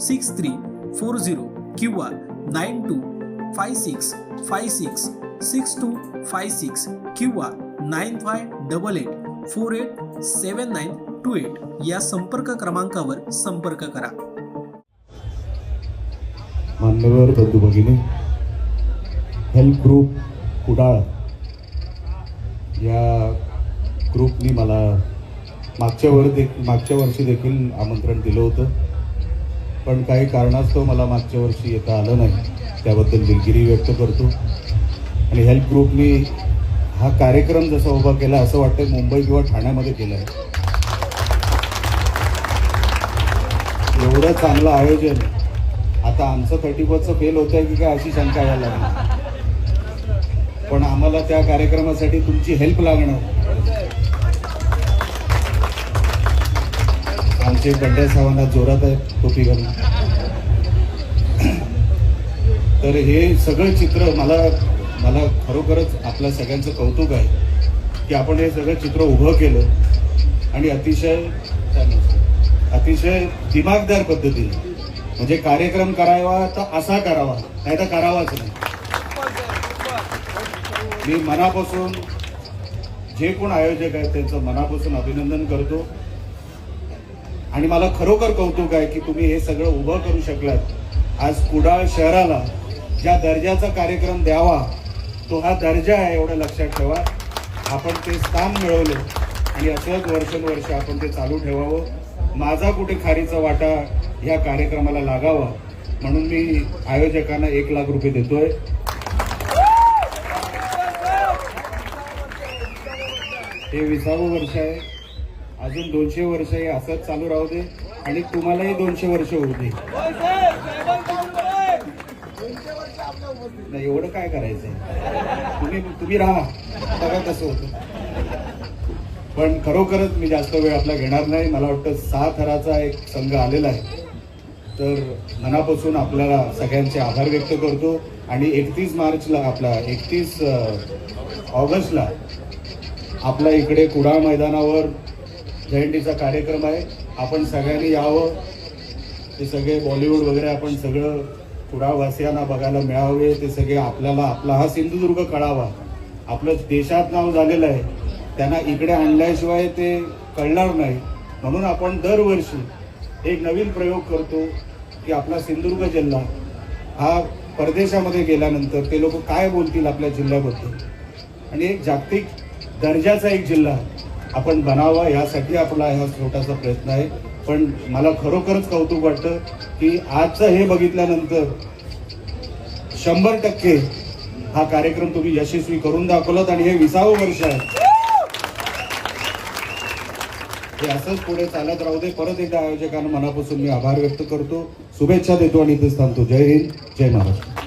six three four zero किंवा nine two five six five six six two five six किंवा nine five double eight four eight seven nine two eight या संपर्क क्रमांकावर संपर्क करा. मान्यवर बंधू भगिनी हेल्प ग्रुप कुडाळ या ग्रुपनी मला मागच्या वर दे मागच्या वर्षी देखील आमंत्रण दिलं होतं. पण काही कारणास्तव मला मागच्या वर्षी येता आलं नाही. त्याबद्दल दिलगिरी व्यक्त करतो. आणि हेल्प ग्रुपनी हा कार्यक्रम जसा उभा केला असं वाटतं मुंबई किंवा ठाण्यामध्ये केला आहे. एवढं चांगलं आयोजन. आता आमचं थर्टी फर्स्टचं फेल होत आहे की काय अशी शंका यायला लागली. पण आम्हाला त्या कार्यक्रमासाठी तुमची हेल्प लागणार. आमचे बंड्या साहेबांना जोरात आहेत टोपी घालून. तर हे सगळं चित्र मला मला खरोखरच आपल्या सगळ्यांचं कौतुक आहे की आपण हे सगळं चित्र उभं केलं आणि अतिशय अतिशय दिमागदार पद्धतीने म्हणजे कार्यक्रम करावा तर असा करावा नाही तर करावाच नाही. मी मनापासून जे कोण आयोजक आहेत त्यांचं मनापासून अभिनंदन करतो. आणि मला खरोखर कौतुक आहे की तुम्ही हे सगळं उभं करू शकलात. आज कुडाळ शहराला ज्या दर्जाचा कार्यक्रम द्यावा तो हा दर्जा आहे एवढं लक्षात ठेवा. आपण ते स्थान मिळवलं आणि असंच वर्षानुवर्ष आपण ते चालू ठेवावं. माझा कुठे खारीचा वाटा या कार्यक्रमाला लागावा म्हणून मी आयोजकांना एक लाख रुपये देतोय. हे विसावं वर्ष आहे. अजून दोनशे वर्ष हे असंच चालू राहू दे आणि तुम्हालाही दोनशे वर्ष होऊ दे. नाही एवढं काय करायचंय? तुम्ही तुम्ही राहा. बघा कसं होतं. पण खरोखरच मी जास्त वेळ आपला घेणार नाही. मला वाटतं सहा थराचा एक संघ आलेला आहे. तर मनापासून आपल्याला सगळ्यांचे आभार व्यक्त करतो. आणि एकतीस मार्चला आपला एकतीस ऑगस्टला आपल्या इकडे कुडाळ मैदानावर जयंतीचा कार्यक्रम आहे. आपण सगळ्यांनी यावं. ते सगळे बॉलिवूड वगैरे आपण सगळं कुडावासियांना बघायला मिळावे. ते सगळे आपल्याला आपला हा सिंधुदुर्ग कळावा. आपलं देशात नाव झालेलं आहे. त्यांना इकडे आणल्याशिवाय ते कळणार नाही. म्हणून आपण दरवर्षी एक नवीन प्रयोग करतो की आपला सिंधुदुर्ग जिल्हा हा परदेशामध्ये गेल्यानंतर ते लोक काय बोलतील आपल्या जिल्ह्याबद्दल? आणि एक जागतिक दर्जाचा एक जिल्हा आपण बनावा यासाठी आपला हा छोटासा प्रयत्न आहे. पण मला खरोखरच कौतुक वाटतं की आजचं हे बघितल्यानंतर शंभर टक्के हा कार्यक्रम तुम्ही यशस्वी करून दाखवलात आणि हे विसावं वर्ष आहे. हे असंच पुढे चालत राहू दे. परत एकदा आयोजकांना मनापासून मी आभार व्यक्त करतो. शुभेच्छा देतो आणि इथेच थांबतो. जय हिंद. जय महाराष्ट्र.